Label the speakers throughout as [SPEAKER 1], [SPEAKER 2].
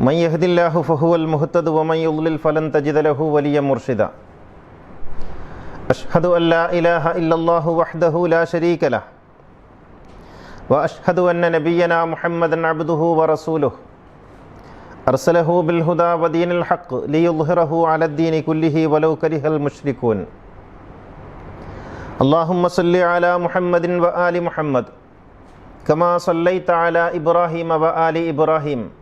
[SPEAKER 1] من يهد الله فهو المهتد ومن يضلل فلن تجد له وليا مرشدا. أشهد أن لا إله إلا الله وحده لا شريك له. وأشهد أن نبينا محمدا عبده ورسوله. أرسله بالهدى ودين الحق ليظهره على الدين كله ولو كره المشركون. اللهم صل على محمد وآل محمد كما صليت على إبراهيم وآل إبراهيم.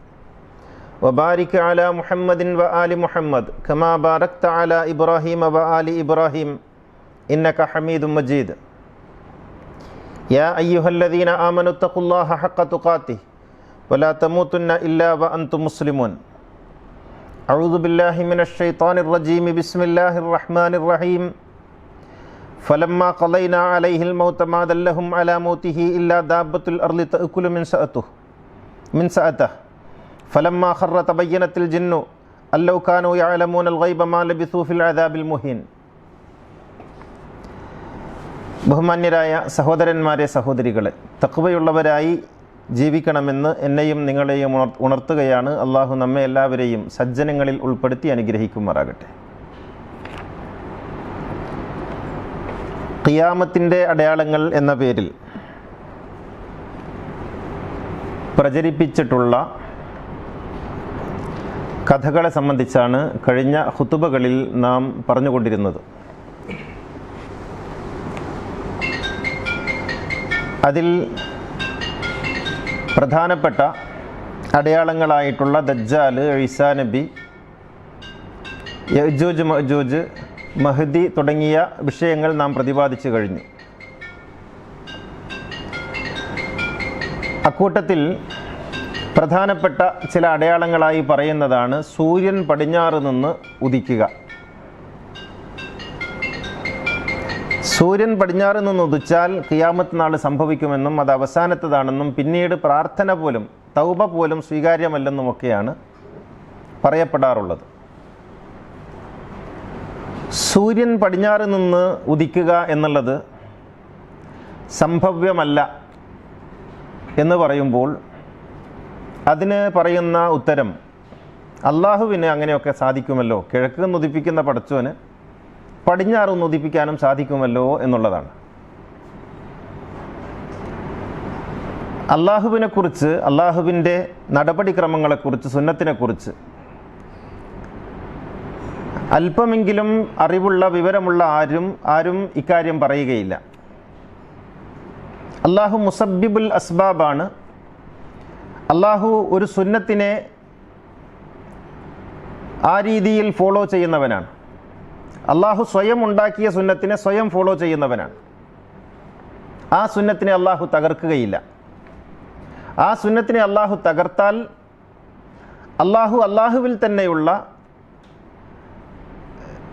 [SPEAKER 1] وبارك على محمد وآل محمد كما باركت على إبراهيم وآل إبراهيم إنك حميد مجيد. يا أيها الذين آمنوا اتقوا الله حق تقاته ولا تموتن إلا وأنتم مسلمون. أعوذ بالله من الشيطان الرجيم. بسم الله الرحمن الرحيم. فلما قضينا عليه الموت ما دلهم على موته إلا دابة الأرض تأكل من سأته من سأته. ഫലമ്മ ഹറ തബയ്യനത്തിൽ ജിന്നു كانوا يعلمون الغيب ഗൈബ لبثوا في അദാബിൽ المهين ബഹുമാന്യരായ സഹോദരന്മാരെ സഹോദരികളെ തക്കുവയുള്ളവരായി ജീവിക്കണമെന്ന് എന്നെയും നിങ്ങളെയും ഉണർത്തുകയാണ് അള്ളാഹു നമ്മെ എല്ലാവരെയും സജ്ജനങ്ങളിൽ ഉൾപ്പെടുത്തി അനുഗ്രഹിക്കുമാറാകട്ടെ. ഖിയാമത്തിന്റെ അടയാളങ്ങൾ എന്ന പേരിൽ പ്രചരിപ്പിച്ചിട്ടുള്ള കഥകളെ സംബന്ധിച്ചാണ് കഴിഞ്ഞ ഹുത്തുബകളിൽ നാം പറഞ്ഞുകൊണ്ടിരുന്നത്. അതിൽ പ്രധാനപ്പെട്ട അടയാളങ്ങളായിട്ടുള്ള ദജ്ജാൽ ഈസാ നബി യജൂജ് മജൂജ് മഹദി തുടങ്ങിയ വിഷയങ്ങൾ നാം പ്രതിപാദിച്ചു കഴിഞ്ഞു. അക്കൂട്ടത്തിൽ പ്രധാനപ്പെട്ട ചില അടയാളങ്ങളായി പറയുന്നതാണ് സൂര്യൻ പടിഞ്ഞാറ് നിന്ന് ഉദിക്കുക. സൂര്യൻ പടിഞ്ഞാറ് നിന്ന് ഉദിച്ചാൽ കിയാമത്ത് നാൾ സംഭവിക്കുമെന്നും അത് അവസാനത്തതാണെന്നും പിന്നീട് പ്രാർത്ഥന പോലും തൗബ പോലും സ്വീകാര്യമല്ലെന്നുമൊക്കെയാണ് പറയപ്പെടാറുള്ളത്. സൂര്യൻ പടിഞ്ഞാറ് നിന്ന് ഉദിക്കുക എന്നുള്ളത് സംഭവ്യമല്ല എന്ന് പറയുമ്പോൾ അതിന് പറയുന്ന ഉത്തരം അള്ളാഹുവിന് അങ്ങനെയൊക്കെ സാധിക്കുമല്ലോ? കിഴക്ക് നുദിപ്പിക്കുന്ന പടച്ചോന് പടിഞ്ഞാറ് നുദിപ്പിക്കാനും സാധിക്കുമല്ലോ? എന്നുള്ളതാണ്. അള്ളാഹുവിനെക്കുറിച്ച് അള്ളാഹുവിന്റെ നടപടിക്രമങ്ങളെക്കുറിച്ച് സുന്നത്തിനെക്കുറിച്ച് അല്പമെങ്കിലും അറിവുള്ള വിവരമുള്ള ആരും ആരും ഇക്കാര്യം പറയുകയില്ല. അള്ളാഹു മുസബിബുൽ അസ്ബാബാണ് അള്ളാഹു ഒരു സുന്നത്തിനെ ആ രീതിയിൽ ഫോളോ ചെയ്യുന്നവനാണ്. അള്ളാഹു സ്വയം ഉണ്ടാക്കിയ സുന്നത്തിനെ സ്വയം ഫോളോ ചെയ്യുന്നവനാണ്. ആ സുന്നത്തിനെ അള്ളാഹു തകർക്കുകയില്ല. ആ സുന്നത്തിനെ അള്ളാഹു തകർത്താൽ അള്ളാഹു അള്ളാഹുവിൽ തന്നെയുള്ള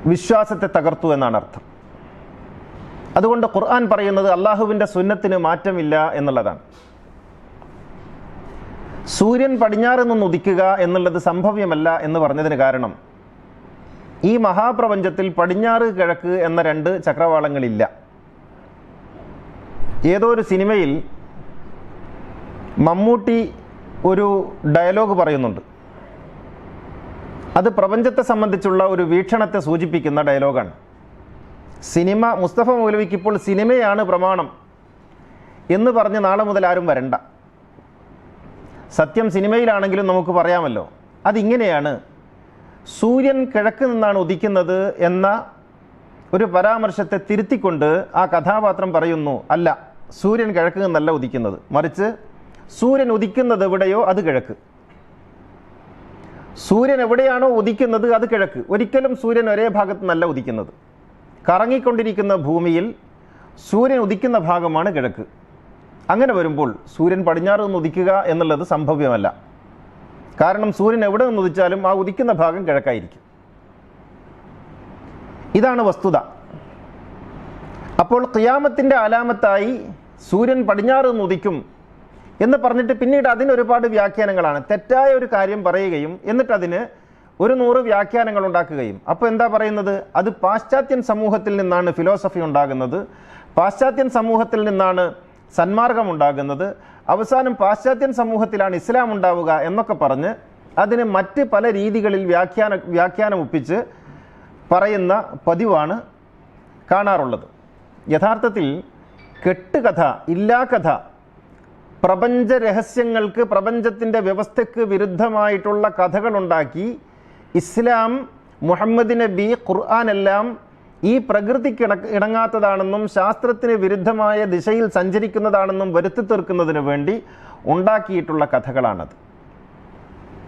[SPEAKER 1] വിശ്വാസത്തെ തകർത്തു എന്നാണ് അർത്ഥം. അതുകൊണ്ട് ഖുർആൻ പറയുന്നത് അള്ളാഹുവിന്റെ സുന്നത്തിന് മാറ്റമില്ല എന്നുള്ളതാണ്. സൂര്യൻ പടിഞ്ഞാറ് നിന്ന് ഉദിക്കുക എന്നുള്ളത് സംഭവ്യമല്ല എന്ന് പറഞ്ഞതിന് കാരണം. ഈ മഹാപ്രപഞ്ചത്തിൽ പടിഞ്ഞാറ് കിഴക്ക് എന്ന രണ്ട് ചക്രവാളങ്ങളില്ല. ഏതോ ഒരു സിനിമയിൽ മമ്മൂട്ടി ഒരു ഡയലോഗ് പറയുന്നുണ്ട്. അത് പ്രപഞ്ചത്തെ സംബന്ധിച്ചുള്ള ഒരു വീക്ഷണത്തെ സൂചിപ്പിക്കുന്ന ഡയലോഗാണ്. സിനിമ മുസ്തഫ മൗലവിക്ക് ഇപ്പോൾ സിനിമയാണ് പ്രമാണം എന്ന് പറഞ്ഞ് നാളെ മുതൽ ആരും വരണ്ട. സത്യം സിനിമയിലാണെങ്കിലും നമുക്ക് പറയാമല്ലോ. അതിങ്ങനെയാണ് സൂര്യൻ കിഴക്ക് നിന്നാണ് ഉദിക്കുന്നത് എന്ന ഒരു പരാമർശത്തെ തിരുത്തിക്കൊണ്ട് ആ കഥാപാത്രം പറയുന്നു അല്ല സൂര്യൻ കിഴക്ക് നിന്നല്ല ഉദിക്കുന്നത്. മറിച്ച് സൂര്യൻ ഉദിക്കുന്നത് എവിടെയോ അത് കിഴക്ക്. സൂര്യൻ എവിടെയാണോ ഉദിക്കുന്നത് അത് കിഴക്ക്. ഒരിക്കലും സൂര്യൻ ഒരേ ഭാഗത്ത് നിന്നല്ല ഉദിക്കുന്നത്. കറങ്ങിക്കൊണ്ടിരിക്കുന്ന ഭൂമിയിൽ സൂര്യൻ ഉദിക്കുന്ന ഭാഗമാണ് കിഴക്ക്. അങ്ങനെ വരുമ്പോൾ സൂര്യൻ പടിഞ്ഞാറ് നിന്ന് ഉദിക്കുക എന്നുള്ളത് സംഭവ്യമല്ല. കാരണം സൂര്യൻ എവിടെ നിന്ന് ഉദിച്ചാലും ആ ഉദിക്കുന്ന ഭാഗം കിഴക്കായിരിക്കും. ഇതാണ് വസ്തുത. അപ്പോൾ ഖിയാമത്തിന്റെ അലാമത്തായി സൂര്യൻ പടിഞ്ഞാറ് നിന്ന് ഉദിക്കും എന്ന് പറഞ്ഞിട്ട് പിന്നീട് അതിന് ഒരുപാട് വ്യാഖ്യാനങ്ങളാണ്. തെറ്റായ ഒരു കാര്യം പറയുകയും എന്നിട്ട് അതിന് ഒരു നൂറ് വ്യാഖ്യാനങ്ങൾ ഉണ്ടാക്കുകയും. അപ്പോൾ എന്താ പറയുന്നത്? അത് പാശ്ചാത്യൻ സമൂഹത്തിൽ നിന്നാണ് ഫിലോസഫി ഉണ്ടാകുന്നത്. പാശ്ചാത്യൻ സമൂഹത്തിൽ നിന്നാണ് സന്മാർഗം ഉണ്ടാകുന്നത് അവസാനം പാശ്ചാത്യൻ സമൂഹത്തിലാണ് ഇസ്ലാം ഉണ്ടാവുക എന്നൊക്കെ പറഞ്ഞ് അതിന് മറ്റ് പല രീതികളിൽ വ്യാഖ്യാന വ്യാഖ്യാനം ഒപ്പിച്ച് പറയുന്ന പതിവാണ് കാണാറുള്ളത്. യഥാർത്ഥത്തിൽ കെട്ടുകഥ ഇല്ലാ കഥ പ്രപഞ്ച രഹസ്യങ്ങൾക്ക് പ്രപഞ്ചത്തിന്റെ വ്യവസ്ഥയ്ക്ക് വിരുദ്ധമായിട്ടുള്ള കഥകളുണ്ടാക്കി ഇസ്ലാം മുഹമ്മദ് നബി ഖുർആാനെല്ലാം ഈ പ്രകൃതിക്ക് ഇണ- ഇണങ്ങാത്തതാണെന്നും ശാസ്ത്രത്തിന് വിരുദ്ധമായ ദിശയിൽ സഞ്ചരിക്കുന്നതാണെന്നും വരുത്തി തീർക്കുന്നതിന് വേണ്ടി ഉണ്ടാക്കിയിട്ടുള്ള കഥകളാണത്.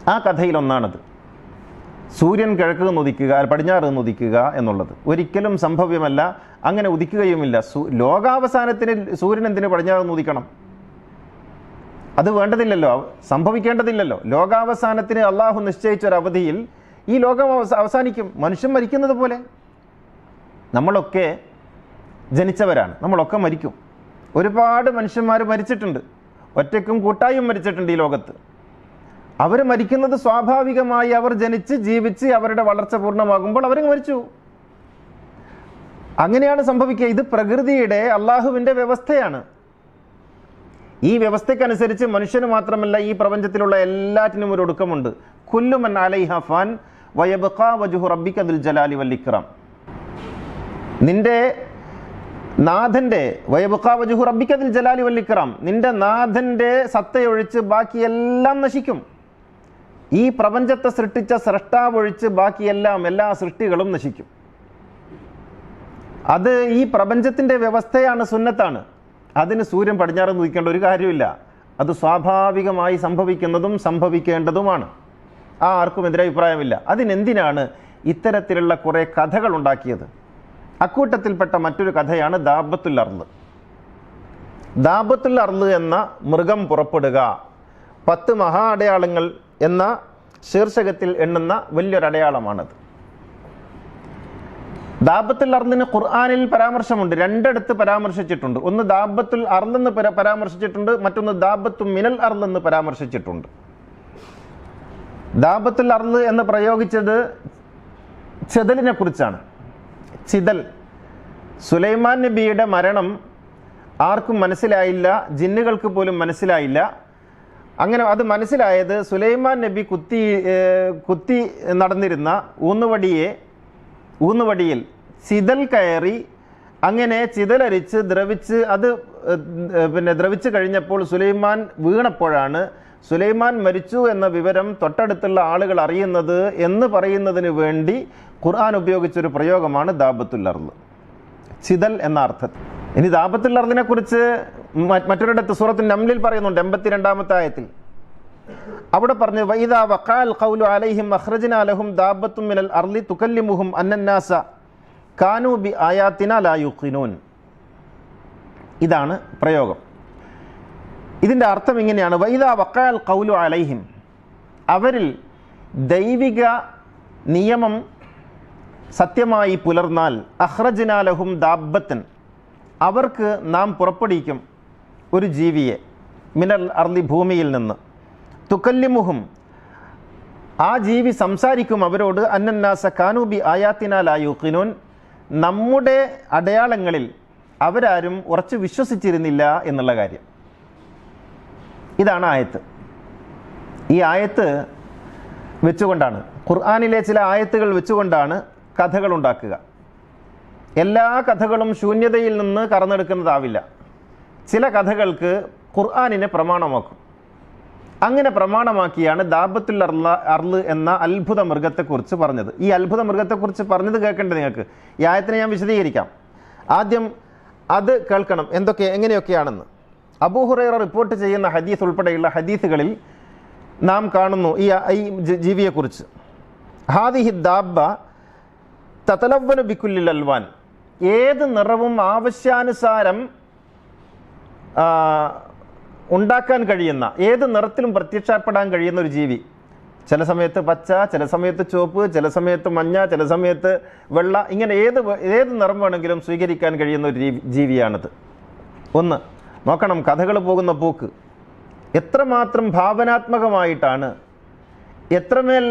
[SPEAKER 1] ആ കഥയിലൊന്നാണത്. സൂര്യൻ കിഴക്ക് ഉദിക്കുക പടിഞ്ഞാറ് ഉദിക്കുക എന്നുള്ളത്. ഒരിക്കലും സംഭവ്യമല്ല. അങ്ങനെ ഉദിക്കുകയുമില്ല. ലോകാവസാനത്തിന് സൂര്യൻ എന്തിന് പടിഞ്ഞാറ് ഉദിക്കണം അത് വേണ്ടതില്ലല്ലോ. സംഭവിക്കേണ്ടതില്ലല്ലോ. ലോകാവസാനത്തിന് അള്ളാഹു നിശ്ചയിച്ച ഒരു അവധിയിൽ ഈ ലോകം അവസാനിക്കും. മനുഷ്യൻ മരിക്കുന്നത് പോലെ. നമ്മളൊക്കെ ജനിച്ചവരാണ്. നമ്മളൊക്കെ മരിക്കും. ഒരുപാട് മനുഷ്യന്മാർ മരിച്ചിട്ടുണ്ട്. ഒറ്റയ്ക്കും കൂട്ടായും മരിച്ചിട്ടുണ്ട് ഈ ലോകത്ത്. അവർ മരിക്കുന്നത് സ്വാഭാവികമായി അവർ ജനിച്ച് ജീവിച്ച് അവരുടെ വളർച്ച പൂർണമാകുമ്പോൾ അവർ മരിച്ചു. അങ്ങനെയാണ് സംഭവിക്കുക. ഇത് പ്രകൃതിയുടെ അള്ളാഹുവിന്റെ വ്യവസ്ഥയാണ്. ഈ വ്യവസ്ഥയ്ക്കനുസരിച്ച് മനുഷ്യന് മാത്രമല്ല ഈ പ്രപഞ്ചത്തിലുള്ള എല്ലാറ്റിനും ഒരു ഒടുക്കമുണ്ട്. കുല്ലുമൻ അലൈഹ ഫാൻ വയബഖാ വജുഹു റബ്ബിക ദുൽ ജലാലി വല്ലിക്രം നിന്റെ നാഥന്റെ വയബഖാ വജുഹു ജലാലി വല്ലിക്കറാം നിന്റെ നാഥന്റെ സത്തയൊഴിച്ച് ബാക്കിയെല്ലാം നശിക്കും. ഈ പ്രപഞ്ചത്തെ സൃഷ്ടിച്ച സൃഷ്ടാവൊഴിച്ച് ബാക്കിയെല്ലാം എല്ലാ സൃഷ്ടികളും നശിക്കും. അത് ഈ പ്രപഞ്ചത്തിന്റെ വ്യവസ്ഥയാണ് സുന്നത്താണ്. അതിന് സൂര്യൻ പടിഞ്ഞാറ് നോക്കേണ്ട ഒരു കാര്യമില്ല. അത് സ്വാഭാവികമായി സംഭവിക്കുന്നതും സംഭവിക്കേണ്ടതുമാണ്. ആ ആർക്കും എതിരെ അഭിപ്രായമില്ല അതിനെന്തിനാണ് ഇത്തരത്തിലുള്ള കുറേ കഥകൾ ഉണ്ടാക്കിയത്? അക്കൂട്ടത്തിൽപ്പെട്ട മറ്റൊരു കഥയാണ് ദാബത്തുൽ അർൾ ദാബത്തുൽ അർൾ എന്ന മൃഗം പുറപ്പെടുക പത്ത് മഹാ അടയാളങ്ങൾ എന്ന ശീർഷകത്തിൽ എണ്ണുന്ന വലിയൊരടയാളമാണത്. ദാബത്തുൽ അർദിന് ഖുർആാനിൽ പരാമർശമുണ്ട് രണ്ടിടത്ത് പരാമർശിച്ചിട്ടുണ്ട്. ഒന്ന് ദാബത്തുൽ അർന്നെന്ന് പരാമർശിച്ചിട്ടുണ്ട് മറ്റൊന്ന് ദാബത്തു മിനൽ അർന്നെന്ന് പരാമർശിച്ചിട്ടുണ്ട്. ദാബത്തുൽ അർന്ന് എന്ന് പ്രയോഗിച്ചത് ചെതലിനെ കുറിച്ചാണ് ചിതൽ. സുലൈമാൻ നബിയുടെ മരണം ആർക്കും മനസ്സിലായില്ല ജിന്നുകൾക്ക് പോലും മനസ്സിലായില്ല. അങ്ങനെ അത് മനസ്സിലായത് സുലൈമാൻ നബി കുത്തി കുത്തി നടന്നിരുന്ന ഊന്നുവടിയെ ഊന്നുവടിയിൽ ചിതൽ കയറി അങ്ങനെ ചിതലരിച്ച് ദ്രവിച്ച് അത് പിന്നെ ദ്രവിച്ച് കഴിഞ്ഞപ്പോൾ സുലൈമാൻ വീണപ്പോഴാണ് സുലൈമാൻ മരിച്ചു എന്ന വിവരം തൊട്ടടുത്തുള്ള ആളുകൾ അറിയുന്നത് എന്ന് പറയുന്നതിന് വേണ്ടി ഖുർആൻ ഉപയോഗിച്ചൊരു പ്രയോഗമാണ് ദാബത്തുൽ അർൾ ചിതൽ എന്ന അർത്ഥത്തിൽ. ഇനി ദാബത്തുൽ അർദിനെ കുറിച്ച് മറ്റൊരിടത്ത് സൂറത്തിൻ നംലിൽ പറയുന്നുണ്ട് എൺപത്തിരണ്ടാമത്തെ ആയത്തിൽ. അവിടെ പറഞ്ഞു വൈദാ വഖാൽ ഖൗലു അലൈഹിം അഖ്റജ്നാ അലഹും ദാബത്തും മിനൽ അർളി തുകല്ലിമുഹും അന്നന്നാസ കാനു ബി ആയാത്തിന ഇതാണ് പ്രയോഗം. ഇതിന്റെ അർത്ഥം ഇങ്ങനെയാണ്. വൈദ വക്കാൽ കൗലു അലൈഹിം. അവരിൽ ദൈവിക നിയമം സത്യമായി പുലർന്നാൽ അഹ്റജിനാലഹും ദാബത്തൻ അവർക്ക് നാം പുറപ്പെടുവിക്കും ഒരു ജീവിയെ മിനൽ അർലി ഭൂമിയിൽ നിന്ന്. തുക്കല്ലിമുഹും ആ ജീവി സംസാരിക്കും അവരോട് അന്നന്നാസ കാനൂബി ആയാത്തിനാലായുഖിനോൻ നമ്മുടെ അടയാളങ്ങളിൽ അവരാരും ഉറച്ചു വിശ്വസിച്ചിരുന്നില്ല എന്നുള്ള കാര്യം. ഇതാണ് ആയത്ത്. ഈ ആയത്ത് വെച്ചുകൊണ്ടാണ്. ഖുർആാനിലെ ചില ആയത്തുകൾ വെച്ചുകൊണ്ടാണ് കഥകൾ ഉണ്ടാക്കുക. എല്ലാ കഥകളും ശൂന്യതയിൽ നിന്ന് കറന്നെടുക്കുന്നതാവില്ല ചില കഥകൾക്ക് ഖുർആാനിനെ പ്രമാണമാക്കും. അങ്ങനെ പ്രമാണമാക്കിയാണ് ദാബത്തുൽ അർല അർൽ എന്ന അത്ഭുത മൃഗത്തെക്കുറിച്ച് പറഞ്ഞത്. ഈ അത്ഭുത മൃഗത്തെക്കുറിച്ച് പറഞ്ഞത് കേൾക്കേണ്ടത് നിങ്ങൾക്ക്? ഈ ആയത്തിനെ ഞാൻ വിശദീകരിക്കാം. ആദ്യം അത് കേൾക്കണം. എന്തൊക്കെ എങ്ങനെയൊക്കെയാണെന്ന്. അബൂഹുറൈറ റിപ്പോർട്ട് ചെയ്യുന്ന ഹദീസ് ഉൾപ്പെടെയുള്ള ഹദീസുകളിൽ നാം കാണുന്നു ഈ ഈ ജീവിയെക്കുറിച്ച്. ഹാദിഹി ദാബ തതലവ്വനു ബിക്കുല്ലിൽ അൽവാൻ. ഏത് നിറവും ആവശ്യാനുസാരം ഉണ്ടാക്കാൻ കഴിയുന്ന ഏത് നിറത്തിലും പ്രത്യക്ഷപ്പെടാൻ കഴിയുന്ന ഒരു ജീവി. ചില സമയത്ത് പച്ച ചില സമയത്ത് ചുവപ്പ് ചില സമയത്ത് മഞ്ഞ ചില സമയത്ത് വെള്ള ഇങ്ങനെ ഏത് ഏത് നിറം വേണമെങ്കിലും സ്വീകരിക്കാൻ കഴിയുന്ന ഒരു ജീവിയാണിത്. ഒന്ന് നോക്കണം കഥകൾ പോകുന്ന പോക്ക്. എത്രമാത്രം ഭാവനാത്മകമായിട്ടാണ് എത്രമേൽ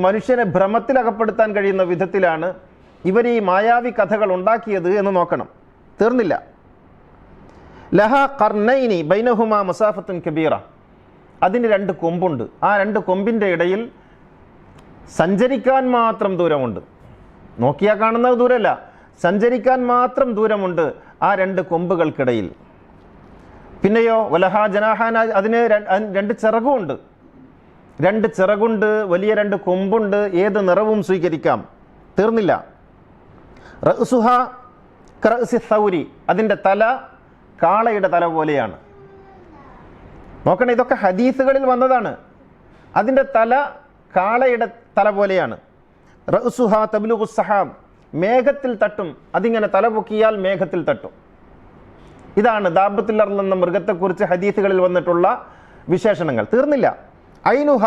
[SPEAKER 1] മനുഷ്യനെ ഭ്രമത്തിലകപ്പെടുത്താൻ കഴിയുന്ന വിധത്തിലാണ് ഇവർ ഈ മായാവി കഥകൾ ഉണ്ടാക്കിയത് എന്ന് നോക്കണം. തീർന്നില്ല. ലഹ കർണൈനി ബൈനഹുമ മുസാഫത്തും കബീറ. അതിന് രണ്ട് കൊമ്പുണ്ട്. ആ രണ്ട് കൊമ്പിന്റെ ഇടയിൽ സഞ്ചരിക്കാൻ മാത്രം ദൂരമുണ്ട്. നോക്കിയാൽ കാണുന്നത് ദൂരമല്ല. സഞ്ചരിക്കാൻ മാത്രം ദൂരമുണ്ട്. ആ രണ്ട് കൊമ്പുകൾക്കിടയിൽ. പിന്നെയോ വലഹ ജനാഹാന അതിന് രണ്ട് ചിറകുമുണ്ട് രണ്ട് ചിറകുണ്ട് വലിയ രണ്ട് കൊമ്പുണ്ട് ഏത് നിറവും സ്വീകരിക്കാം? തീർന്നില്ല. റസുഹ ക്രസി സൗരി അതിന്റെ തല കാളയുടെ തല പോലെയാണ്. നോക്കണേ ഇതൊക്കെ ഹദീസുകളിൽ വന്നതാണ്. അതിന്റെ തല കാളയുടെ തല പോലെയാണ്. റസുഹ തബ്ലുഖു സഹാബ് മേഘത്തിൽ തട്ടും. അതിങ്ങനെ തലപൊക്കിയാൽ മേഘത്തിൽ തട്ടും. ഇതാണ് ദാബത്തുൽ അർൾ എന്ന മൃഗത്തെക്കുറിച്ച് ഹദീസുകളിൽ വന്നിട്ടുള്ള വിശേഷണങ്ങൾ. തീർന്നില്ല. ഐനുഹ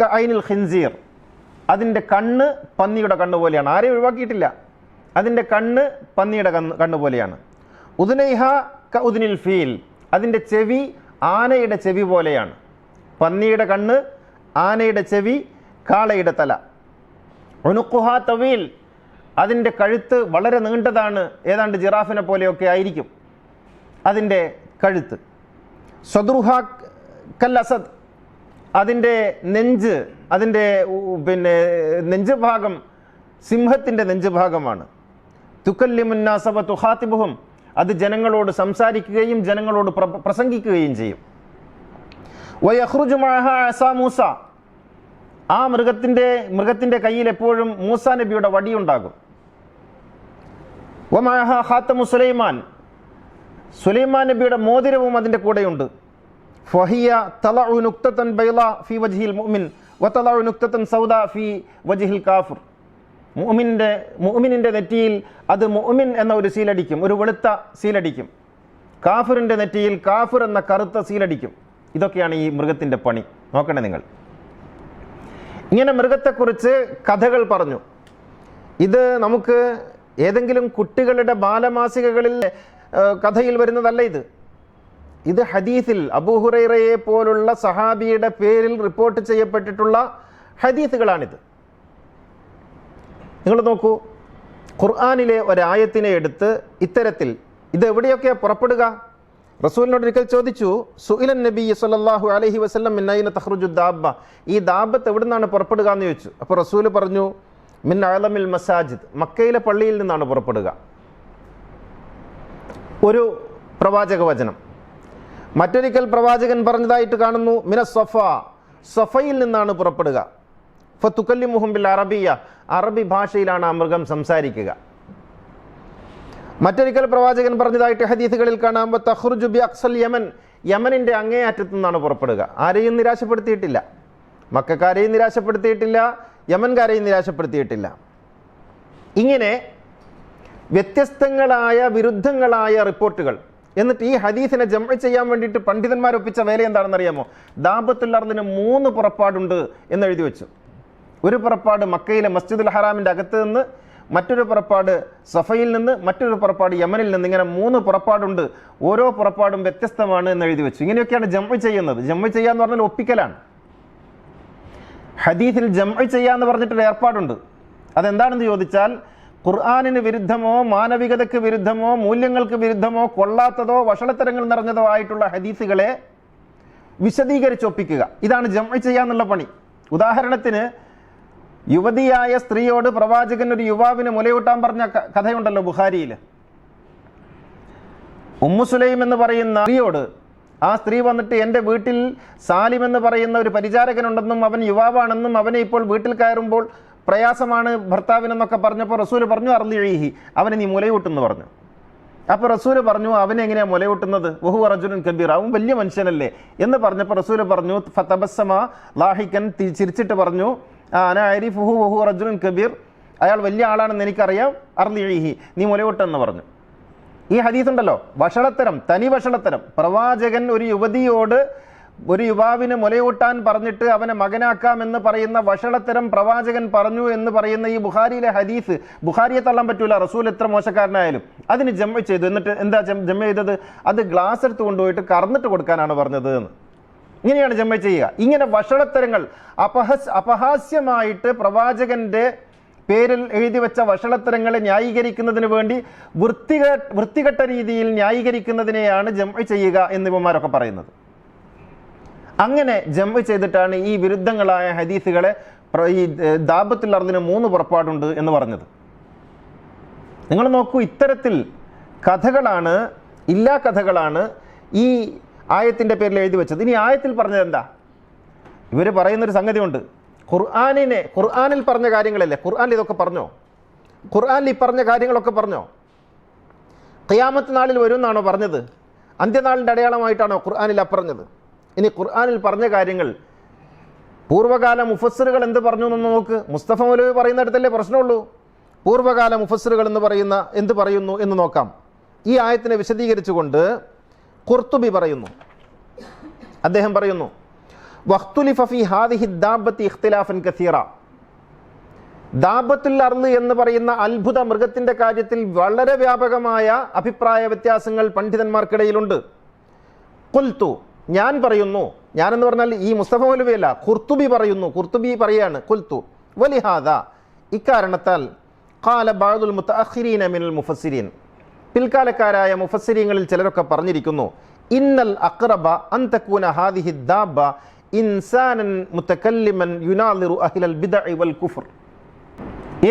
[SPEAKER 1] ക ഐനുൽ ഖിൻസീർ. അതിന്റെ കണ്ണ് പന്നിയുടെ കണ്ണ് പോലെയാണ്. ആരെയും ഒഴിവാക്കിയിട്ടില്ല. അതിന്റെ കണ്ണ് പന്നിയുടെ കണ്ണ് കണ്ണ് പോലെയാണ്. ഉദുനൈഹ ക ഉദിനിൽ ഫീൽ. അതിന്റെ ചെവി ആനയുടെ ചെവി പോലെയാണ്. പന്നിയുടെ കണ്ണ് ആനയുടെ ചെവി കാളയുടെ തല. ഉനുക്കുഹ തവീൽ. അതിന്റെ കഴുത്ത് വളരെ നീണ്ടതാണ്. ഏതാണ്ട് ജിറാഫിനെ പോലെയൊക്കെ ആയിരിക്കും അതിന്റെ കഴുത്ത്. സദ്രുഹ കൽ അസദ് അതിന്റെ നെഞ്ച് അതിന്റെ പിന്നെ നെഞ്ച് ഭാഗം സിംഹത്തിന്റെ നെഞ്ച് ഭാഗമാണ്. തുക്കല്ലിമുന്നാസബ തുഹാത്തിബുഹും അത് ജനങ്ങളോട് സംസാരിക്കുകയും ജനങ്ങളോട് പ്ര- പ്രസംഗിക്കുകയും ചെയ്യും. വയഹ്റുജു മഅഹ അസാ മൂസ ആ മൃഗത്തിന്റെ മൃഗത്തിന്റെ കയ്യിൽ എപ്പോഴും മൂസ നബിയുടെ വടിയുണ്ടാകും. സുലൈമാൻ. സുലൈമാൻ നബിയുടെ മോതിരവും അതിന്റെ കൂടെയുണ്ട്. ഫഹിയ തലഉ നുക്തത്തൻ ബൈള ഫി വജ്ഹിൽ മുഅ്മിൻ വതലഉ നുക്തത്തൻ സൗദ ഫി വജ്ഹിൽ കാഫിർ. മുഅ്മിന്റെ മുഅ്മിനിന്റെ നെറ്റിയിൽ അത് മുഅ്മിൻ എന്ന ഒരു സീലടിക്കും ഒരു വെളുത്ത സീലടിക്കും. കാഫിറിന്റെ നെറ്റിയിൽ കാഫിർ എന്ന കറുത്ത സീലടിക്കും. ഇതൊക്കെയാണ് ഈ മൃഗത്തിന്റെ പണി. നോക്കണേ നിങ്ങൾ. ഇങ്ങനെ മൃഗത്തെക്കുറിച്ച് കഥകൾ പറഞ്ഞു. ഇത് നമുക്ക് ഏതെങ്കിലും കുട്ടികളുടെ ബാലമാസികകളിൽ കഥയിൽ വരുന്നതല്ല ഇത്. ഇത് ഹദീസിൽ അബൂഹുറൈറയെ പോലുള്ള സഹാബിയുടെ പേരിൽ റിപ്പോർട്ട് ചെയ്യപ്പെട്ടിട്ടുള്ള ഹദീസുകളാണിത്. നിങ്ങൾ നോക്കൂ ഖുർആാനിലെ ഒരായത്തിനെ എടുത്ത് ഇത്തരത്തിൽ ഇത് എവിടെയൊക്കെയാണ് പുറപ്പെടുക? റസൂലിനോട് ഒരിക്കൽ ചോദിച്ചു സുഹിലൻ നബി സല്ലല്ലാഹു അലഹി വസ്ലം മിന്നൈന തഹ്റുജു ദാബ ഈ ദാബത്ത് എവിടെ നിന്നാണ് പുറപ്പെടുക എന്ന് ചോദിച്ചു. അപ്പോൾ റസൂൽ പറഞ്ഞു മിൻ അലമിൽ മസാജിദ് മക്കയിലെ പള്ളിയിൽ നിന്നാണ് പുറപ്പെടുക. ഒരു പ്രവാചക വചനം. മറ്റൊരിക്കൽ പ്രവാചകൻ പറഞ്ഞതായിട്ട് കാണുന്നു മിന സഫ സഫയിൽ നിന്നാണ് പുറപ്പെടുക. ഫത്തുക്കല്ലി മുഹമ്പിൽ അറബിയ അറബി ഭാഷയിലാണ് ആ മൃഗം സംസാരിക്കുക. മറ്റൊരിക്കൽ പ്രവാചകൻ പറഞ്ഞതായിട്ട് ഹദീസുകളിൽ കാണാം തഹ്റുജു ബി അക്സൽ യമൻ യമനിന്റെ അങ്ങേയറ്റത്തു നിന്നാണ് പുറപ്പെടുക. ആരെയും നിരാശപ്പെടുത്തിയിട്ടില്ല. മക്കാരെയും നിരാശപ്പെടുത്തിയിട്ടില്ല യമൻകാരെയും നിരാശപ്പെടുത്തിയിട്ടില്ല. ഇങ്ങനെ വ്യത്യസ്തങ്ങളായ വിരുദ്ധങ്ങളായ റിപ്പോർട്ടുകൾ. എന്നിട്ട് ഈ ഹദീസിനെ ജമ ചെയ്യാൻ വേണ്ടിയിട്ട് പണ്ഡിതന്മാർ ഒപ്പിച്ച വേല എന്താണെന്നറിയാമോ? അറിയാമോ ദാബത്തുല്ലർദിന് മൂന്ന് പുറപ്പാടുണ്ട് എന്ന് എഴുതി വെച്ചു. ഒരു പുറപ്പാട് മക്കയിലെ മസ്ജിദുൽ ഹറാമിന്റെ അകത്ത് നിന്ന് മറ്റൊരു പുറപ്പാട് സഫയിൽ നിന്ന് മറ്റൊരു പുറപ്പാട് യമനിൽ നിന്ന്. ഇങ്ങനെ മൂന്ന് പുറപ്പാടുണ്ട്. ഓരോ പുറപ്പാടും വ്യത്യസ്തമാണ് എന്ന് എഴുതി വെച്ചു. ഇങ്ങനെയൊക്കെയാണ് ജമ്മു ചെയ്യുന്നത്. ജമ ചെയ്യാന്ന് പറഞ്ഞാൽ ഒപ്പിക്കലാണ്. ഹദീസിൽ ജമ ചെയ്യാന്ന് പറഞ്ഞിട്ടൊരു ഏർപ്പാടുണ്ട്. അതെന്താണെന്ന് ചോദിച്ചാൽ ഖുർആാനിന് വിരുദ്ധമോ മാനവികതയ്ക്ക് വിരുദ്ധമോ മൂല്യങ്ങൾക്ക് വിരുദ്ധമോ കൊള്ളാത്തതോ വഷളത്തരങ്ങൾ നിറഞ്ഞതോ ആയിട്ടുള്ള ഹദീസുകളെ വിശദീകരിച്ചൊപ്പിക്കുക. ഇതാണ് ജമ ചെയ്യാന്നുള്ള പണി. ഉദാഹരണത്തിന് യുവതിയായ സ്ത്രീയോട് പ്രവാചകൻ ഒരു യുവാവിന് മുലയൂട്ടാൻ പറഞ്ഞ കഥയുണ്ടല്ലോ ബുഖാരിയിൽ ഉമ്മുസുലൈം എന്ന് പറയുന്ന സ്ത്രീയോട് ആ സ്ത്രീ വന്നിട്ട് എന്റെ വീട്ടിൽ സാലിം എന്ന് പറയുന്ന ഒരു പരിചാരകനുണ്ടെന്നും അവൻ യുവാവാണെന്നും അവനെ ഇപ്പോൾ വീട്ടിൽ കയറുമ്പോൾ പ്രയാസമാണ് ഭർത്താവിനെന്നൊക്കെ പറഞ്ഞപ്പോൾ റസൂൽ പറഞ്ഞു അർലിഴീഹി അവനെ നീ മുലയൂട്ടെന്ന് പറഞ്ഞു. അപ്പോൾ റസൂൽ പറഞ്ഞു അവനെ എങ്ങനെയാ മുലയൂട്ടുന്നത്? വഹു അർജുനൻ കബീർ അവൻ വലിയ മനുഷ്യനല്ലേ? എന്ന് പറഞ്ഞപ്പോൾ റസൂൽ പറഞ്ഞു ഫതബസ്സമ ലാഹിക്കൻ ചിരിച്ചിട്ട് പറഞ്ഞു അന അരിഫുഹു വഹു അർജുനൻ കബീർ അയാൾ വലിയ ആളാണെന്ന് എനിക്കറിയാം അർലിഴീഹി നീ മുലയൂട്ടെന്ന് പറഞ്ഞു. ഈ ഹദീസ് ഉണ്ടല്ലോ വഷളത്തരം തനി വഷളത്തരം. പ്രവാചകൻ ഒരു യുവതിയോട് ഒരു യുവാവിന് മുലയൂട്ടാൻ പറഞ്ഞിട്ട് അവനെ മകനാക്കാമെന്ന് പറയുന്ന വഷളത്തരം പ്രവാചകൻ പറഞ്ഞു എന്ന് പറയുന്ന ഈ ബുഹാരിയിലെ ഹദീസ് ബുഹാരിയെ തള്ളാൻ പറ്റൂല റസൂൽ എത്ര മോശക്കാരനായാലും. അതിന് ജമ്മ ചെയ്തു. എന്നിട്ട് എന്താ ജമ്മ ചെയ്തത്? അത് ഗ്ലാസ് എടുത്ത് കൊണ്ടുപോയിട്ട് കറന്നിട്ട് കൊടുക്കാനാണ് പറഞ്ഞത് എന്ന്. ഇങ്ങനെയാണ് ജമ്മ ചെയ്യുക. ഇങ്ങനെ വഷളത്തരങ്ങൾ അപഹസ് അപഹാസ്യമായിട്ട് പ്രവാചകന്റെ പേരിൽ എഴുതി വെച്ച വഷളത്തരങ്ങളെ ന്യായീകരിക്കുന്നതിന് വേണ്ടി വൃത്തി വൃത്തികെട്ട രീതിയിൽ ന്യായീകരിക്കുന്നതിനെയാണ് ജമ ചെയ്യുക എന്നിവമാരൊക്കെ പറയുന്നത്. അങ്ങനെ ജമ്പ് ചെയ്തിട്ടാണ് ഈ വിരുദ്ധങ്ങളായ ഹദീസുകളെ ഈ ദാപത്തിൽ അർദിന് മൂന്ന് പുറപ്പാടുണ്ട് എന്ന് പറഞ്ഞത്. നിങ്ങൾ നോക്കൂ ഇത്തരത്തിൽ കഥകളാണ് ഇല്ലാ കഥകളാണ് ഈ ആയത്തിന്റെ പേരിൽ എഴുതി വെച്ചത്. ഇനി ആയത്തിൽ പറഞ്ഞത് എന്താ ഇവർ പറയുന്നൊരു സംഗതിയുണ്ട്. ഖുർആാനിനെ ഖുർആാനിൽ പറഞ്ഞ കാര്യങ്ങളല്ലേ? ഖുർആാനിൽ ഇതൊക്കെ പറഞ്ഞോ? ഖുർആാനിൽ ഈ പറഞ്ഞ കാര്യങ്ങളൊക്കെ പറഞ്ഞോ? ഖിയാമത്ത് നാളിൽ വരും വരുമെന്നാണോ പറഞ്ഞത്? അന്ത്യനാളിന്റെ അടയാളമായിട്ടാണോ ഖുർആാനിൽ അപ്പറഞ്ഞത് ഇനി ഖുർആാനിൽ പറഞ്ഞ കാര്യങ്ങൾ പൂർവകാല മുഫസ്സിറുകൾ എന്ത് പറഞ്ഞു എന്ന് നോക്ക്. മുസ്തഫ മൗലവി പറയുന്നിടത്തല്ലേ പ്രശ്നമുള്ളൂ? പൂർവകാല മുഫസ്സിറുകൾ എന്ന് പറയുന്ന എന്ത് പറയുന്നു എന്ന് നോക്കാം. ഈ ആയത്തിനെ വിശദീകരിച്ചുകൊണ്ട് കുർത്തുബി പറയുന്നു. അദ്ദേഹം പറയുന്നു കസീറ. ദാബത്തുൽ അർൾ എന്ന് പറയുന്ന അത്ഭുത മൃഗത്തിന്റെ കാര്യത്തിൽ വളരെ വ്യാപകമായ അഭിപ്രായ വ്യത്യാസങ്ങൾ പണ്ഡിതന്മാർക്കിടയിലുണ്ട്. കുൽത്തു ഞാൻ പറയുന്നു ഞാൻ എന്ന് പറഞ്ഞാൽ ഈ മുസ്തഫ മൗലവിയല്ല കുർത്തുബി പറയുന്നു കുർത്തുബി പറയാണ് കുൽത്തു വലിഹാദ ഇക്കാരണത്താൽ കാല ബാദുൽ മുത്തഅഖിരീന മിനൽ മുഫസ്സിരീൻ. പിൽക്കാലക്കാരായ മുഫസ്സിരീങ്ങളിൽ ചിലരൊക്കെ പറഞ്ഞിരിക്കുന്നു ഇന്നൽ അക്രബ അൻ തകൂന ഹാദിഹി ദാബ ഇൻസാനൻ മുത്തക്കല്ലിമൻ യുനാലിറു അഹിലൽ ബിദ വൽ കുഫർ.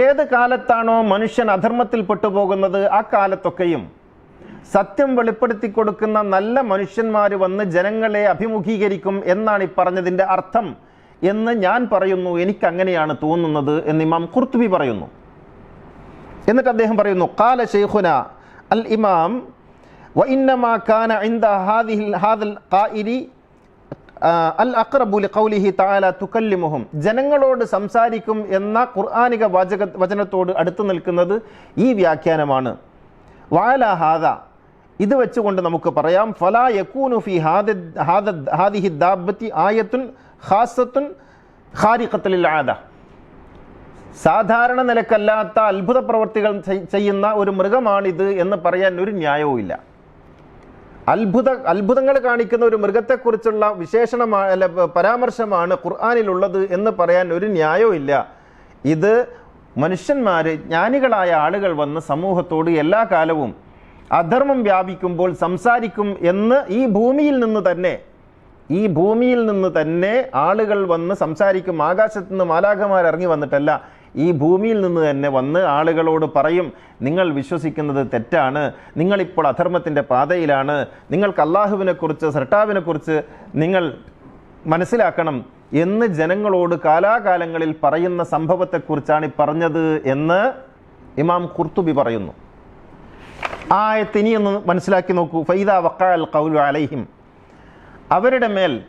[SPEAKER 1] ഏത് കാലത്താണോ മനുഷ്യൻ അധർമ്മത്തിൽ പെട്ടുപോകുന്നത് ആ കാലത്തൊക്കെയും സത്യം വെളിപ്പെടുത്തി കൊടുക്കുന്ന നല്ല മനുഷ്യന്മാർ വന്ന് ജനങ്ങളെ അഭിമുഖീകരിക്കും എന്നാണ് ഈ പറഞ്ഞതിന്റെ അർത്ഥം എന്ന് ഞാൻ പറയുന്നു എനിക്ക് അങ്ങനെയാണ് തോന്നുന്നത് എന്ന് ഇമാം കുർത്തുബി പറയുന്നു. എന്നിട്ട് അദ്ദേഹം പറയുന്നു കാല ഷെയ്ഖുന അൽ ഇമാം വ ഇന്നമാ കാന ഇന്ദ ഹാദിഹിൽ ഹാദൽ കാഇരി അൽ അക്റബു ലിഖൗലിഹി തആല തുകല്ലിമുഹും ജനങ്ങളോട് സംസാരിക്കും എന്ന ഖുർആനിക വചക വചനത്തോട് അടുത്തു നിൽക്കുന്നത് ഈ വ്യാഖ്യാനമാണ്. വാല ഹാദ. ഇത് വെച്ചുകൊണ്ട് നമുക്ക് പറയാം ഫലാ യക്കൂനു ഫി ഹാദ ഹാദ ഹാദിഹി ദാബത്തി ആയത്തുൻ ഖാസത്തുൻ ഖാരിഖത്തുൽ ആദ സാധാരണ നിലക്കല്ലാത്ത അത്ഭുത പ്രവർത്തികൾ ചെയ്യുന്ന ഒരു മൃഗമാണിത് എന്ന് പറയാൻ ഒരു ന്യായവുമില്ല. അത്ഭുത അത്ഭുതങ്ങൾ കാണിക്കുന്ന ഒരു മൃഗത്തെക്കുറിച്ചുള്ള വിശേഷണമാണ് അല്ല പരാമർശമാണ് ഖുർആാനിലുള്ളത് എന്ന് പറയാൻ ഒരു ന്യായവും ഇല്ല. ഇത് മനുഷ്യന്മാർ ജ്ഞാനികളായ ആളുകൾ വന്ന് സമൂഹത്തോട് എല്ലാ കാലവും അധർമ്മം വ്യാപിക്കുമ്പോൾ സംസാരിക്കും എന്ന് ഈ ഭൂമിയിൽ നിന്ന് തന്നെ ഈ ഭൂമിയിൽ നിന്ന് തന്നെ ആളുകൾ വന്ന് സംസാരിക്കും. ആകാശത്ത് നിന്ന് മാലാഖമാർ ഇറങ്ങി വന്നിട്ടല്ല ഈ ഭൂമിയിൽ നിന്ന് തന്നെ വന്ന് ആളുകളോട് പറയും നിങ്ങൾ വിശ്വസിക്കുന്നത് തെറ്റാണ്. നിങ്ങളിപ്പോൾ അധർമ്മത്തിന്റെ പാതയിലാണ്. നിങ്ങൾക്ക് അള്ളാഹുവിനെക്കുറിച്ച് സർട്ടാവിനെക്കുറിച്ച് നിങ്ങൾ മനസ്സിലാക്കണം. എന്ന് ജനങ്ങളോട് കാലാകാലങ്ങളിൽ പറയുന്ന സംഭവത്തെക്കുറിച്ചാണ് ഈ പറഞ്ഞത് എന്ന് ഇമാം ഖുർത്തുബി പറയുന്നു. ആയത്ത് ഇനി ഒന്ന് മനസ്സിലാക്കി നോക്കൂ. ഫൈദ വക്കാൽ കൗലു അലൈഹിം. അവരുടെ മേൽ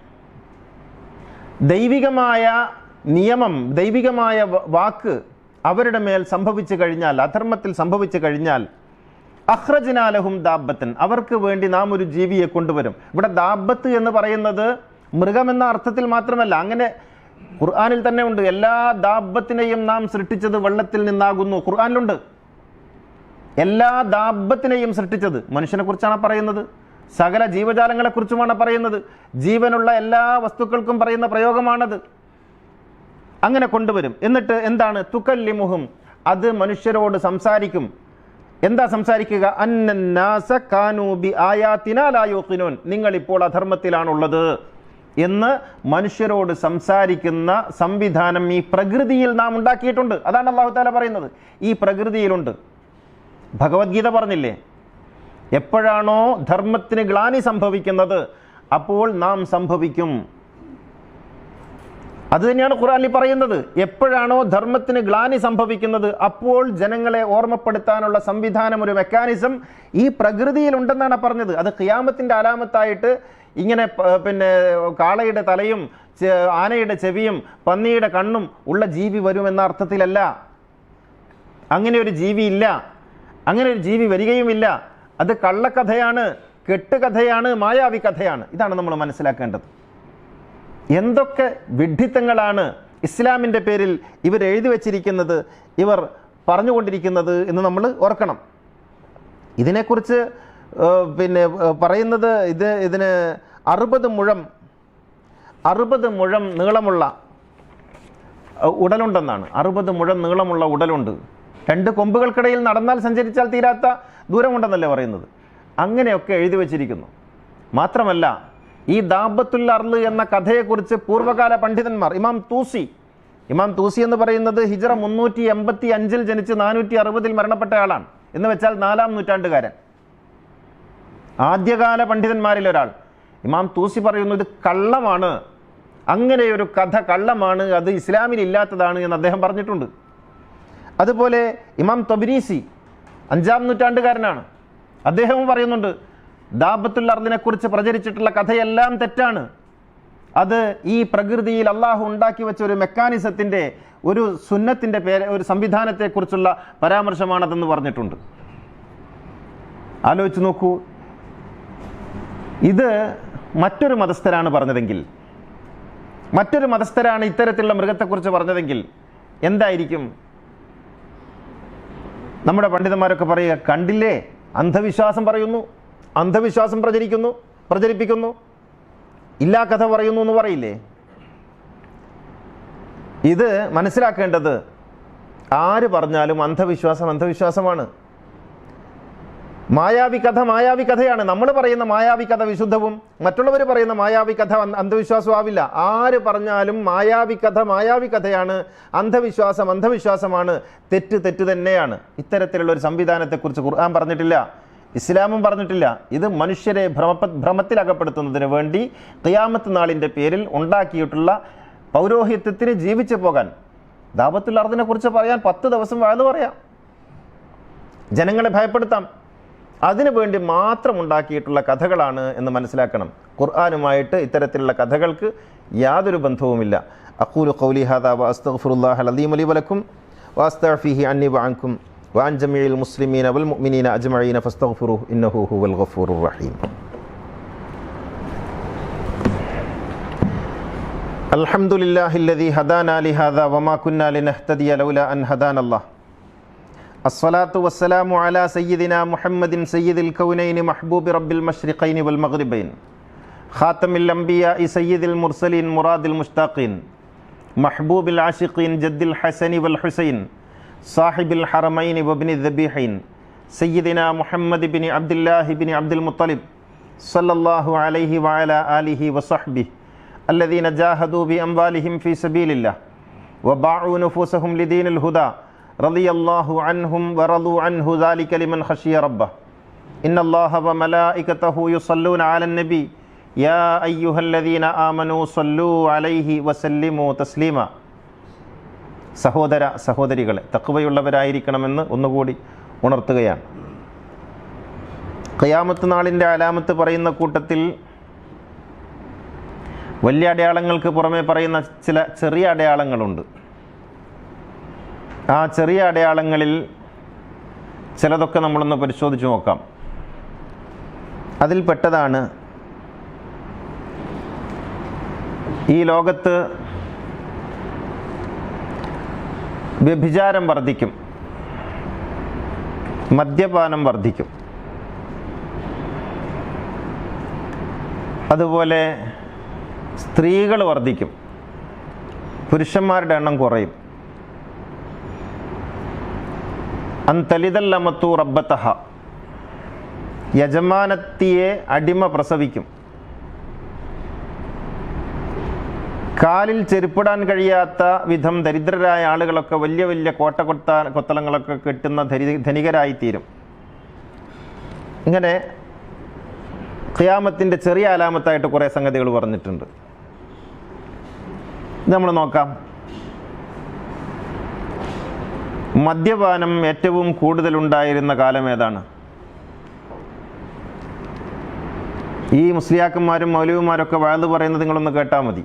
[SPEAKER 1] ദൈവികമായ നിയമം ദൈവികമായ വാക്ക് അവരുടെ മേൽ സംഭവിച്ചു കഴിഞ്ഞാൽ അധർമ്മത്തിൽ സംഭവിച്ചു കഴിഞ്ഞാൽ അഹ്റജിനാലഹും ദാബത്തൻ. അവർക്ക് വേണ്ടി നാം ഒരു ജീവിയെ കൊണ്ടുവരും. ഇവിടെ ദാബത്ത് എന്ന് പറയുന്നത് മൃഗമെന്ന അർത്ഥത്തിൽ മാത്രമല്ല അങ്ങനെ ഖുർആാനിൽ തന്നെ ഉണ്ട്. എല്ലാ ദാബത്തിനെയും നാം സൃഷ്ടിച്ചത് വെള്ളത്തിൽ നിന്നാകുന്നു. ഖുർആാനിലുണ്ട്. എല്ലാ ദാബത്തിനെയും സൃഷ്ടിച്ചത്. മനുഷ്യനെ കുറിച്ചാണ് പറയുന്നത്. സകല ജീവജാലങ്ങളെ കുറിച്ചുമാണ് പറയുന്നത്. ജീവനുള്ള എല്ലാ വസ്തുക്കൾക്കും പറയുന്ന പ്രയോഗമാണത്. അങ്ങനെ കൊണ്ടുവരും. എന്നിട്ട് എന്താണ്? തുക്കല്ലിമുഹും. അത് മനുഷ്യരോട് സംസാരിക്കും. എന്താ സംസാരിക്കുക? അന്നന്നാസ ആയാത്തിനാലായോക്കിനോൻ നിങ്ങൾ ഇപ്പോൾ അധർമ്മത്തിലാണുള്ളത്. എന്ന് മനുഷ്യരോട് സംസാരിക്കുന്ന സംവിധാനം ഈ പ്രകൃതിയിൽ നാം ഉണ്ടാക്കിയിട്ടുണ്ട്. അതാണ് അള്ളാഹു താല പറയുന്നത്. ഈ പ്രകൃതിയിലുണ്ട്. ഭഗവത്ഗീത പറഞ്ഞില്ലേ? എപ്പോഴാണോ ധർമ്മത്തിന് ഗ്ലാനി സംഭവിക്കുന്നത് അപ്പോൾ നാം സംഭവിക്കും. അത് തന്നെയാണ് ഖുറാനിൽ പറയുന്നത്. എപ്പോഴാണോ ധർമ്മത്തിന് ഗ്ലാനി സംഭവിക്കുന്നത് അപ്പോൾ ജനങ്ങളെ ഓർമ്മപ്പെടുത്താനുള്ള സംവിധാനം ഒരു മെക്കാനിസം ഈ പ്രകൃതിയിൽ ഉണ്ടെന്നാണ് പറഞ്ഞത്. അത് ഖിയാമത്തിന്റെ അലാമത്തായിട്ട് ഇങ്ങനെ പിന്നെ കാളയുടെ തലയും ആനയുടെ ചെവിയും പന്നിയുടെ കണ്ണും ഉള്ള ജീവി വരുമെന്ന അർത്ഥത്തിലല്ല. അങ്ങനെ ഒരു ജീവി ഇല്ല. അങ്ങനെ ഒരു ജീവി വരികയുമില്ല അത് കള്ളക്കഥയാണ് കെട്ടുകഥയാണ് മായാവി കഥയാണ് ഇതാണ് നമ്മൾ മനസ്സിലാക്കേണ്ടത്. എന്തൊക്കെ വിഡ്ഢിത്തങ്ങളാണ് ഇസ്ലാമിന്റെ പേരിൽ ഇവർ എഴുതി വച്ചിരിക്കുന്നത് ഇവർ പറഞ്ഞുകൊണ്ടിരിക്കുന്നത് എന്ന് നമ്മൾ ഓർക്കണം. ഇതിനെക്കുറിച്ച് പിന്നെ പറയുന്നത് ഇത് ഇതിന് അറുപത് മുഴം അറുപത് മുഴം നീളമുള്ള ഉടലുണ്ടെന്നാണ്. അറുപത് മുഴം നീളമുള്ള ഉടലുണ്ട്. രണ്ട് കൊമ്പുകൾക്കിടയിൽ നടന്നാൽ സഞ്ചരിച്ചാൽ തീരാത്ത ദൂരമുണ്ടെന്നല്ലേ പറയുന്നത്. അങ്ങനെയൊക്കെ എഴുതി വച്ചിരിക്കുന്നു. മാത്രമല്ല ഈ ദാബത്തുൽ അർൾ എന്ന കഥയെക്കുറിച്ച് പൂർവകാല പണ്ഡിതന്മാർ ഇമാം തൂസി ഇമാം തൂസി എന്ന് പറയുന്നത് ഹിജറ മുന്നൂറ്റി എൺപത്തി അഞ്ചിൽ ജനിച്ച് നാനൂറ്റി അറുപതിൽ മരണപ്പെട്ട ആളാണ് എന്ന് വെച്ചാൽ നാലാം നൂറ്റാണ്ടുകാരൻ. ആദ്യകാല പണ്ഡിതന്മാരിൽ ഒരാൾ. ഇമാം തൂസി പറയുന്നു ഇത് കള്ളമാണ്. അങ്ങനെ ഒരു കഥ കള്ളമാണ്. അത് ഇസ്ലാമിൽ ഇല്ലാത്തതാണ് എന്ന് അദ്ദേഹം പറഞ്ഞിട്ടുണ്ട്. അതുപോലെ ഇമാം തൊബിനീസി അഞ്ചാം നൂറ്റാണ്ടുകാരനാണ്. അദ്ദേഹവും പറയുന്നുണ്ട് ദാബത്തുൽ അർദിനെ കുറിച്ച് പ്രചരിച്ചിട്ടുള്ള കഥയെല്ലാം തെറ്റാണ്. അത് ഈ പ്രകൃതിയിൽ അള്ളാഹു ഉണ്ടാക്കി വെച്ച ഒരു മെക്കാനിസത്തിന്റെ ഒരു സുന്നത്തിന്റെ പേര് ഒരു സംവിധാനത്തെക്കുറിച്ചുള്ള പരാമർശമാണതെന്ന് പറഞ്ഞിട്ടുണ്ട്. ആലോചിച്ച് നോക്കൂ. ഇത് മറ്റൊരു മതസ്ഥരാണ് പറഞ്ഞതെങ്കിൽ മറ്റൊരു മതസ്ഥരാണ് ഇത്തരത്തിലുള്ള മൃഗത്തെക്കുറിച്ച് പറഞ്ഞതെങ്കിൽ എന്തായിരിക്കും? നമ്മുടെ പണ്ഡിതന്മാരൊക്കെ പറയുക കണ്ടില്ലേ? അന്ധവിശ്വാസം പറയുന്നു. അന്ധവിശ്വാസം പ്രചരിക്കുന്നു പ്രചരിപ്പിക്കുന്നു. ഇല്ലാ കഥ പറയുന്നു എന്ന് പറയില്ലേ? ഇത് മനസ്സിലാക്കേണ്ടത് ആര് പറഞ്ഞാലും അന്ധവിശ്വാസം അന്ധവിശ്വാസമാണ്. മായാവി കഥ മായാവി കഥയാണ്. നമ്മൾ പറയുന്ന മായാവി കഥ വിശുദ്ധവും മറ്റുള്ളവർ പറയുന്ന മായാവി കഥ അന്ധവിശ്വാസവും ആവില്ല. ആര് പറഞ്ഞാലും മായാവി കഥ മായാവി കഥയാണ്. അന്ധവിശ്വാസം അന്ധവിശ്വാസമാണ്. തെറ്റ് തെറ്റ് തന്നെയാണ്. ഇത്തരത്തിലുള്ള ഒരു സംവിധാനത്തെക്കുറിച്ച് ഖുർആൻ പറഞ്ഞിട്ടില്ല. ഇസ്ലാമും പറഞ്ഞിട്ടില്ല. ഇത് മനുഷ്യരെ ഭ്രമ ഭ്രമത്തിലകപ്പെടുത്തുന്നതിന് വേണ്ടി ഖിയാമത്ത് നാളിന്റെ പേരിൽ ഉണ്ടാക്കിയിട്ടുള്ള പൗരോഹിത്യത്തിന് ജീവിച്ചു പോകാൻ. ദാപത്തുൽ അർദിനെ കുറിച്ച് പറയാൻ പത്ത് ദിവസം വയത് പറയാം. ജനങ്ങളെ ഭയപ്പെടുത്താം. അതിനു വേണ്ടി മാത്രം ഉണ്ടാക്കിയിട്ടുള്ള കഥകളാണ് എന്ന് മനസ്സിലാക്കണം. ഖുർആാനുമായിട്ട് ഇത്തരത്തിലുള്ള കഥകൾക്ക് യാതൊരു ബന്ധവുമില്ല. അക്കൂലു ഖൗലി ഹാദാ അലീമലി വലക്കും വാസ്തഫിഹി അന്നി വഅൻകും وعن جميع المسلمين والمؤمنين أجمعين فاستغفروه إنه هو الغفور الرحيم. الحمد لله الذي هدانا لهذا وما كنا لنهتدي لولا أن هدانا الله. الصلاة والسلام على سيدنا محمد سيد الكونين محبوب رب المشرقين والمغربين. خاتم الأنبياء سيد المرسلين مراد المشتاقين. محبوب العاشقين جد الحسن والحسين. صاحب الحرمين وابن الذبيحين سيدنا محمد بن عبد الله بن عبد المطلب صلى الله عليه وعلى آله وصحبه الذين جاهدوا بأموالهم في سبيل الله وباعوا نفوسهم لدين الهدى رضي الله عنهم ورضوا عنه ذلك لمن خشي ربه إن الله وملائكته يصلون على النبي يا أيها الذين آمنوا صلوا عليه وسلموا تسليما സഹോദര സഹോദരികളെ തക്കുവയുള്ളവരായിരിക്കണമെന്ന് ഒന്നുകൂടി ഉണർത്തുകയാണ്. കയാമത്ത് നാളിന്റെ അലാമത്ത് പറയുന്ന കൂട്ടത്തിൽ വലിയ അടയാളങ്ങൾക്ക് പുറമെ പറയുന്ന ചില ചെറിയ അടയാളങ്ങളുണ്ട്. ആ ചെറിയ അടയാളങ്ങളിൽ ചിലതൊക്കെ നമ്മളൊന്ന് പരിശോധിച്ച് നോക്കാം. അതിൽപ്പെട്ടതാണ് ഈ ലോകത്ത് വ്യഭിചാരം വർദ്ധിക്കും. മദ്യപാനം വർദ്ധിക്കും. അതുപോലെ സ്ത്രീകൾ വർദ്ധിക്കും. പുരുഷന്മാരുടെ എണ്ണം കുറയും. അന്തലിതല്ലമത്തു റബ്ബത്തഹ. യജമാനത്തിയെ അടിമ പ്രസവിക്കും. കാലിൽ ചെരുപ്പിടാൻ കഴിയാത്ത വിധം ദരിദ്രരായ ആളുകളൊക്കെ വലിയ വലിയ കോട്ട കൊത്ത കൊത്തളങ്ങളൊക്കെ കിട്ടുന്ന ധരി ധനികരായിത്തീരും. ഇങ്ങനെ ഖിയാമത്തിന്റെ ചെറിയ അലാമത്തായിട്ട് കുറേ സംഗതികൾ പറഞ്ഞിട്ടുണ്ട്. നമ്മൾ നോക്കാം. മദ്യപാനം ഏറ്റവും കൂടുതലുണ്ടായിരുന്ന കാലം ഏതാണ്? ഈ മുസ്ലിയാക്കന്മാരും മൗലവിമാരൊക്കെ വാഴ്ന്നു പറയുന്നത് നിങ്ങളൊന്ന് കേട്ടാൽ മതി.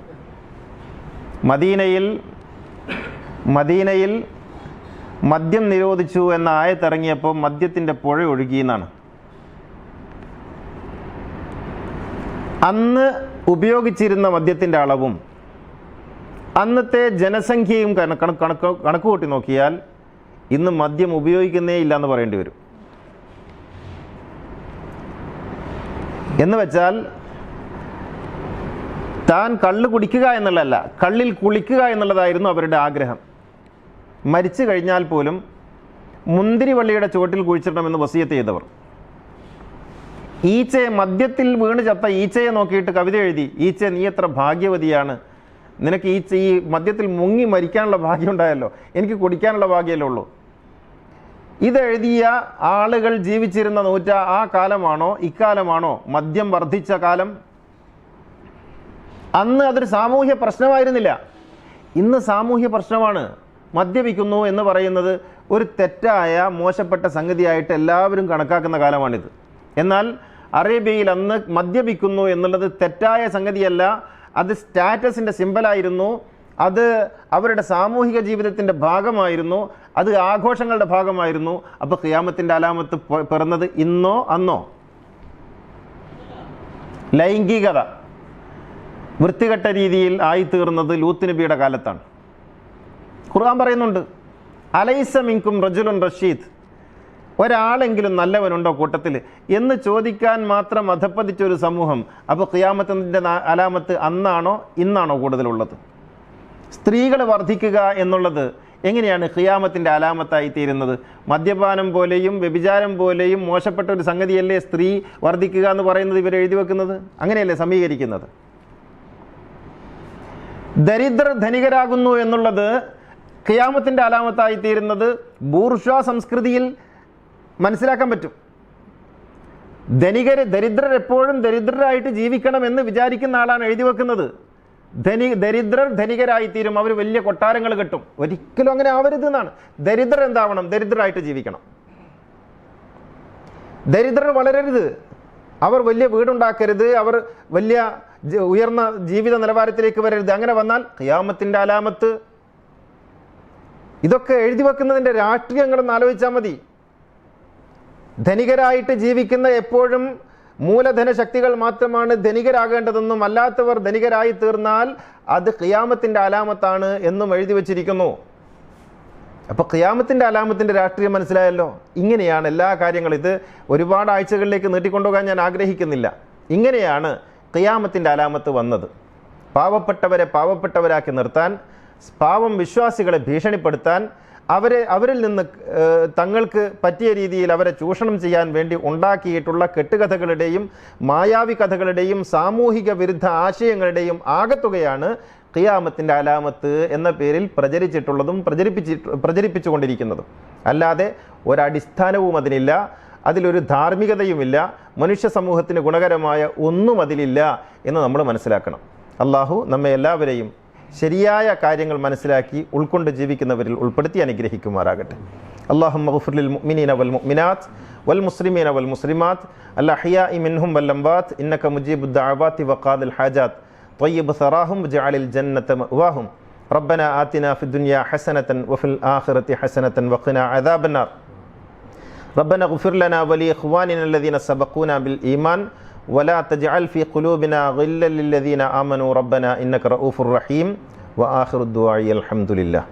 [SPEAKER 1] മദീനയിൽ മദീനയിൽ മദ്യം നിരോധിച്ചു എന്ന ആയത്തിറങ്ങിയപ്പോൾ മദ്യത്തിന്റെ പുഴ ഒഴുകിയെന്നാണ് അന്ന് ഉപയോഗിച്ചിരുന്ന മദ്യത്തിന്റെ അളവും അന്നത്തെ ജനസംഖ്യയും കണക്ക് കണക്ക് കൂട്ടി നോക്കിയാൽ ഇന്ന് മദ്യം ഉപയോഗിക്കുന്നേ ഇല്ല എന്ന് പറയേണ്ടി വരും. എന്ന് വെച്ചാൽ താൻ കള്ള് കുടിക്കുക എന്നുള്ളതല്ല കള്ളിൽ കുളിക്കുക എന്നുള്ളതായിരുന്നു അവരുടെ ആഗ്രഹം. മരിച്ചു കഴിഞ്ഞാൽ പോലും മുന്തിരി വള്ളിയുടെ ചുവട്ടിൽ കുഴിച്ചിടണമെന്ന് വസീയത്ത് ചെയ്തവർ. ഈച്ചയെ മദ്യത്തിൽ വീണ് ചത്ത ഈച്ചയെ നോക്കിയിട്ട് കവിത എഴുതി ഈച്ച നീ എത്ര ഭാഗ്യവതിയാണ്. നിനക്ക് ഈച്ച ഈ മദ്യത്തിൽ മുങ്ങി മരിക്കാനുള്ള ഭാഗ്യം ഉണ്ടായല്ലോ. എനിക്ക് കുടിക്കാനുള്ള ഭാഗ്യമല്ലേ ഉള്ളൂ. ഇതെഴുതിയ ആളുകൾ ജീവിച്ചിരുന്ന നൂറ്റ ആ കാലമാണോ ഇക്കാലമാണോ മദ്യം വർദ്ധിച്ച കാലം? അന്ന് അതൊരു സാമൂഹ്യ പ്രശ്നമായിരുന്നില്ല. ഇന്ന് സാമൂഹ്യ പ്രശ്നമാണ് മദ്യപിക്കുന്നു എന്ന് പറയുന്നത് ഒരു തെറ്റായ മോശപ്പെട്ട സംഗതിയായിട്ട് എല്ലാവരും കണക്കാക്കുന്ന കാലമാണിത്. എന്നാൽ അറേബ്യയിൽ അന്ന് മദ്യപിക്കുന്നു എന്നുള്ളത് തെറ്റായ സംഗതിയല്ല അത് സ്റ്റാറ്റസിന്റെ സിമ്പലായിരുന്നു അത് അവരുടെ സാമൂഹിക ജീവിതത്തിന്റെ ഭാഗമായിരുന്നു അത് ആഘോഷങ്ങളുടെ ഭാഗമായിരുന്നു. അപ്പോൾ ഖിയാമത്തിന്റെ അലാമത്ത് പിറന്നത് ഇന്നോ അന്നോ? ലൈംഗികത. വൃത്തികെട്ട രീതിയിൽ ആയിത്തീർന്നത് ലൂത്ത് നബിയുടെ കാലത്താണ്. ഖുർആൻ പറയുന്നുണ്ട് അലൈസ മിങ്കും റജുലുൻ റഷീദ്. ഒരാളെങ്കിലും നല്ലവനുണ്ടോ കൂട്ടത്തിൽ? എന്ന് ചോദിക്കാൻ മാത്രം അധപ്പതിച്ച ഒരു സമൂഹം അപ്പോൾ ഖിയാമത്തിന്റെ അലാമത്ത് അന്നാണോ ഇന്നാണോ കൂടുതലുള്ളത്? സ്ത്രീകൾ വർദ്ധിക്കുക എന്നുള്ളത് എങ്ങനെയാണ് ഖിയാമത്തിന്റെ അലാമത്തായി തീരുന്നത്? മദ്യപാനം പോലെയും വ്യഭിചാരം പോലെയും മോശപ്പെട്ട ഒരു സംഗതിയല്ലേ സ്ത്രീ വർദ്ധിക്കുക എന്ന് പറയുന്നത് ഇവർ എഴുതി വെക്കുന്നത്? അങ്ങനെയല്ലേ സമീകരിക്കുന്നത്? ദരിദ്രർ ധനികരാകുന്നു എന്നുള്ളത് ഖിയാമത്തിന്റെ അലാമത്തായി തീരുന്നത് ബൂർഷ്വാ സംസ്കൃതിയിൽ മനസ്സിലാക്കാൻ പറ്റും. ധനികർ ദരിദ്രർ എപ്പോഴും ദരിദ്രരായിട്ട് ജീവിക്കണം എന്ന് വിചാരിക്കുന്ന ആളാണ് എഴുതി വെക്കുന്നത്. ധനി ദരിദ്രർ ധനികരായിത്തീരും അവർ വലിയ കൊട്ടാരങ്ങൾ കെട്ടും. ഒരിക്കലും അങ്ങനെ ആവരുത് എന്നാണ്. ദരിദ്രർ എന്താവണം? ദരിദ്രരായിട്ട് ജീവിക്കണം. ദരിദ്രർ വളരരുത്. അവർ വലിയ വീടുണ്ടാക്കരുത്. അവർ വലിയ ഉയർന്ന ജീവിത നിലവാരത്തിലേക്ക് വരരുത്. അങ്ങനെ വന്നാൽ ഖിയാമത്തിന്റെ അലാമത്ത്. ഇതൊക്കെ എഴുതി വെക്കുന്നതിന്റെ രാഷ്ട്രീയങ്ങളൊന്ന് ആലോചിച്ചാൽ മതി. ധനികരായിട്ട് ജീവിക്കുന്ന എപ്പോഴും മൂലധന ശക്തികൾ മാത്രമാണ് ധനികരാകേണ്ടതെന്നും അല്ലാത്തവർ ധനികരായി തീർന്നാൽ അത് ഖിയാമത്തിന്റെ അലാമത്താണ് എന്നും എഴുതി വച്ചിരിക്കുന്നു. അപ്പോൾ ഖിയാമത്തിന്റെ അലാമത്തിന്റെ രാഷ്ട്രീയം മനസ്സിലായല്ലോ? ഇങ്ങനെയാണ് എല്ലാ കാര്യങ്ങളും. ഇത് ഒരുപാട് ആഴ്ചകളിലേക്ക് നീട്ടിക്കൊണ്ടുപോകാൻ ഞാൻ ആഗ്രഹിക്കുന്നില്ല. ഇങ്ങനെയാണ് ഖിയാമത്തിന്റെ അലാമത്ത് വന്നത്. പാവപ്പെട്ടവരെ പാവപ്പെട്ടവരാക്കി നിർത്താൻ പാവം വിശ്വാസികളെ ഭീഷണിപ്പെടുത്താൻ അവരെ അവരിൽ നിന്ന് തങ്ങൾക്ക് പറ്റിയ രീതിയിൽ അവരെ ചൂഷണം ചെയ്യാൻ വേണ്ടി ഉണ്ടാക്കിയിട്ടുള്ള കെട്ടുകഥകളുടെയും മായാവി കഥകളുടെയും സാമൂഹിക വിരുദ്ധ ആശയങ്ങളുടെയും ആകത്തുകയാണ് ഖിയാമത്തിന്റെ അലാമത്ത് എന്ന പേരിൽ പ്രചരിച്ചിട്ടുള്ളതും പ്രചരിപ്പിച്ചി പ്രചരിപ്പിച്ചുകൊണ്ടിരിക്കുന്നതും. അല്ലാതെ ഒരടിസ്ഥാനവും അതിനില്ല. അതിലൊരു ധാർമ്മികതയുമില്ല മനുഷ്യ സമൂഹത്തിന് ഗുണകരമായ ഒന്നും അതിലില്ല എന്ന് നമ്മൾ മനസ്സിലാക്കണം അള്ളാഹു നമ്മെ എല്ലാവരെയും ശരിയായ കാര്യങ്ങൾ മനസ്സിലാക്കി ഉൾക്കൊണ്ട് ജീവിക്കുന്നവരിൽ ഉൾപ്പെടുത്തി അനുഗ്രഹിക്കുമാറാകട്ടെ അള്ളാഹു മഹഫുലിൽ മുഅ്മിനീന വൽ മുഅ്മിനാത്ത് വൽ മുസ്ലിമീന വൽ മുസ്ലിമാത്ത് അല്ലഹിയാഇ മിൻഹും വൽ അംവാത്ത് ഇന്നക മുജീബുദ് ദഅവാതി വഖാദിൽ ഹാജാത്ത് طيب ثراهم واجعل الجنة مأواهم ربنا آتنا في الدنيا حسنة وفي الآخرة حسنة وقنا عذاب النار ربنا اغفر لنا ولإخواننا الذين سبقونا بالإيمان ولا تجعل في قلوبنا غلا للذين آمنوا ربنا إنك رؤوف رحيم وآخر الدعاء الحمد لله